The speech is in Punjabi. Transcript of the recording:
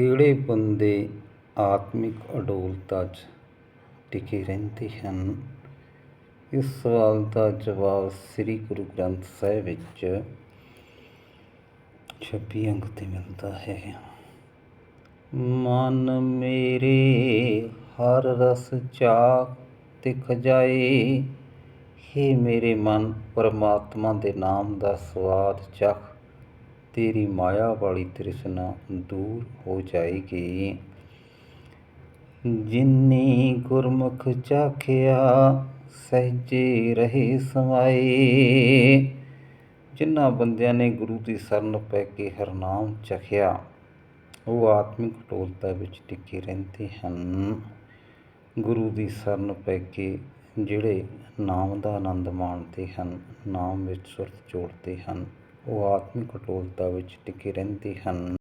ਕਿਹੜੇ ਬੰਦੇ ਆਤਮਿਕ ਅਡੋਲਤਾ 'ਚ ਟਿਕੇ ਰਹਿੰਦੇ ਹਨ? ਇਸ ਸਵਾਲ ਦਾ ਜਵਾਬ ਸ੍ਰੀ ਗੁਰੂ ਗ੍ਰੰਥ ਸਾਹਿਬ ਵਿੱਚ 26 ਅੰਕ ਤੇ ਮਿਲਦਾ ਹੈ। ਮਨ ਮੇਰੇ ਹਰ ਰਸ ਚਾਖ ਤੇ ਖਜਾਏ ਹੇ ਮੇਰੇ ਮਨ, ਪਰਮਾਤਮਾ ਦੇ ਨਾਮ ਦਾ ਸਵਾਦ ਚੱਖ ਤੇਰੀ ਮਾਇਆ ਵਾਲੀ ਤ੍ਰਿਸ਼ਨਾ ਦੂਰ ਹੋ ਜਾਏਗੀ। ਜਿਨੀ ਗੁਰਮੁਖ ਚਾਖਿਆ, ਸਹਿਜੇ ਰਹੇ ਸਮਾਏ। ਜਿਨ੍ਹਾਂ ਬੰਦਿਆਂ ਨੇ ਗੁਰੂ ਦੀ ਸ਼ਰਨ ਪੈ ਕੇ ਹਰਨਾਮ ਚਖਿਆ, ਉਹ ਆਤਮਿਕ ਅਡੋਲਤਾ ਵਿੱਚ ਟਿੱਕੇ ਰਹਿੰਦੇ ਹਨ। ਗੁਰੂ ਦੀ ਸ਼ਰਨ ਪੈ ਕੇ ਜਿਹੜੇ ਨਾਮ ਦਾ ਆਨੰਦ ਮਾਣਦੇ ਹਨ, ਨਾਮ ਵਿੱਚ ਸੁਰਤ ਜੋੜਦੇ ਹਨ। ਉਹ ਆਤਮਿਕ ਅਡੋਲਤਾ ਵਿੱਚ ਟਿਕੇ ਰਹਿੰਦੇ ਹਨ।